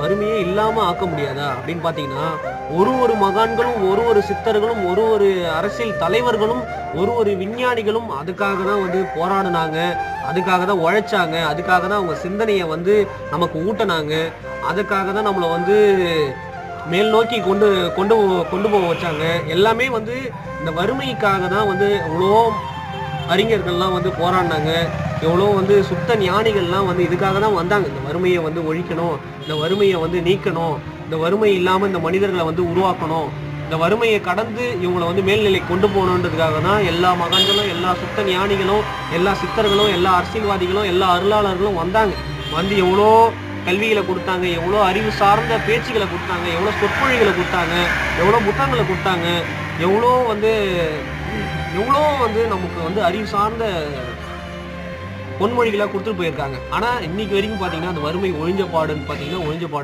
வறுமையே இல்லாமல் ஆக்க முடியாதா? அப்படின்னு பார்த்தீங்கன்னா ஒரு ஒரு மகான்களும் ஒரு ஒரு சித்தர்களும் ஒரு ஒரு அரசியல் தலைவர்களும் ஒரு ஒரு விஞ்ஞானிகளும் அதுக்காக தான் வந்து போராடினாங்க. அதுக்காக தான் உழைச்சாங்க. அதுக்காக தான் அவங்க சிந்தனையை வந்து நமக்கு ஊட்டினாங்க. அதுக்காக தான் நம்மளை வந்து மேல் நோக்கி கொண்டு கொண்டு போ- கொண்டு போக வச்சாங்க. எல்லாமே வந்து இந்த வறுமைக்காக தான் வந்து அவ்வளோ அறிஞர்கள்லாம் வந்து போராடினாங்க. எவ்வளோ வந்து சுத்த ஞானிகள்லாம் வந்து இதுக்காக தான் வந்தாங்க. இந்த வறுமையை வந்து ஒழிக்கணும் இந்த வறுமையை வந்து நீக்கணும் இந்த வறுமை இல்லாமல் இந்த மனிதர்களை வந்து உருவாக்கணும் இந்த வறுமையை கடந்து இவங்களை வந்து மேல்நிலை கொண்டு போகணுன்றதுக்காக தான் எல்லா மகன்களும் எல்லா சுத்த ஞானிகளும் எல்லா சித்தர்களும் எல்லா அரசியல்வாதிகளும் எல்லா அருளாளர்களும் வந்தாங்க. வந்து எவ்வளோ கல்விகளை கொடுத்தாங்க எவ்வளோ அறிவு சார்ந்த பேச்சுகளை கொடுத்தாங்க எவ்வளோ சொற்பொழிகளை கொடுத்தாங்க எவ்வளோ புத்தகங்களை கொடுத்தாங்க எவ்வளோ வந்து எவ்வளோ வந்து நமக்கு வந்து அறிவு சார்ந்த பொன்மொழிகளாக கொடுத்துட்டு போயிருக்காங்க. ஆனால் இன்னைக்கு வரைக்கும் பார்த்தீங்கன்னா அந்த வறுமை ஒழிஞ்ச பாடுன்னு பார்த்தீங்கன்னா ஒழிஞ்ச பாடு